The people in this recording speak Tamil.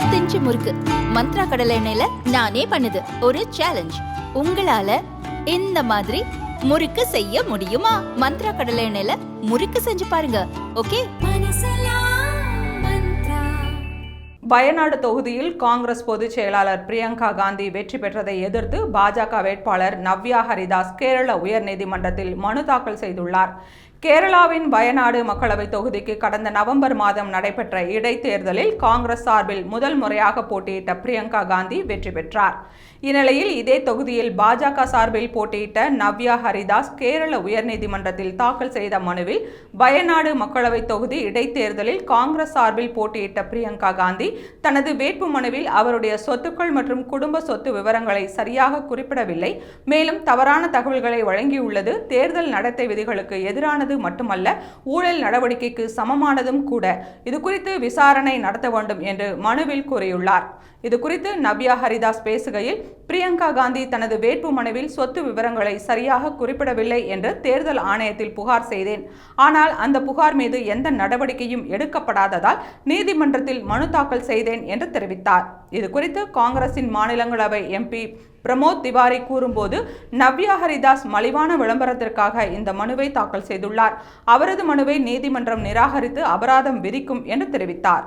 இருபத்தஞ்சு முறுக்கு. மந்த்ரா கடலை எண்ணெயில நானே பண்ணுது. ஒரு சேலஞ்ச் உங்களால இந்த மாதிரி முறுக்கு செய்ய முடியுமா? மந்த்ரா கடலை எண்ணெயில முறுக்கு செஞ்சு பாருங்க. ஓகே? வயநாடு தொகுதியில் காங்கிரஸ் பொதுச் செயலாளர் பிரியங்கா காந்தி வெற்றி பெற்றதை எதிர்த்து பாஜக வேட்பாளர் நவ்யா ஹரிதாஸ் கேரள உயர்நீதிமன்றத்தில் மனு தாக்கல் செய்துள்ளார். கேரளாவின் வயநாடு மக்களவைத் தொகுதிக்கு கடந்த நவம்பர் மாதம் நடைபெற்ற இடைத்தேர்தலில் காங்கிரஸ் சார்பில் முதல் முறையாக போட்டியிட்ட பிரியங்கா காந்தி வெற்றி பெற்றார். இந்நிலையில் இதே தொகுதியில் பாஜக சார்பில் போட்டியிட்ட நவ்யா ஹரிதாஸ் கேரள உயர்நீதிமன்றத்தில் தாக்கல் செய்த மனுவில் வயநாடு மக்களவைத் தொகுதி இடைத்தேர்தலில் காங்கிரஸ் சார்பில் போட்டியிட்ட பிரியங்கா காந்தி தனது வேட்பு மனுவில் அவருடைய சொத்துக்கள் மற்றும் குடும்ப சொத்து விவரங்களை சரியாக குறிப்பிடவில்லை. மேலும் தவறான தகவல்களை வழங்கியுள்ளது. தேர்தல் நடத்தை விதிகளுக்கு எதிரானது மட்டுமல்ல ஊழல் நடவடிக்கைக்கு சமமானதும் கூட. இது குறித்து விசாரணை நடத்த வேண்டும் என்று மனுவில் கூறியுள்ளார். இது குறித்து நவ்யா ஹரிதாஸ் பேசுகையில் பிரியங்கா காந்தி தனது வேட்பு மனுவில் சொத்து விவரங்களை சரியாக குறிப்பிடவில்லை என்று தேர்தல் ஆணையத்தில் புகார் செய்தேன். ஆனால் அந்த புகார் மீது எந்த நடவடிக்கையும் எடுக்கப்படாததால் நீதிமன்றத்தில் மனு தாக்கல் செய்தேன் என்று தெரிவித்தார். இது குறித்து காங்கிரசின் மாநிலங்களவை எம்பி பிரமோத் திவாரி கூறும்போது நவ்யா ஹரிதாஸ் மலிவான விளம்பரத்திற்காக இந்த மனுவை தாக்கல் செய்துள்ளார். அவரது மனுவை நீதிமன்றம் நிராகரித்து அபராதம் விதிக்கும் என்று தெரிவித்தார்.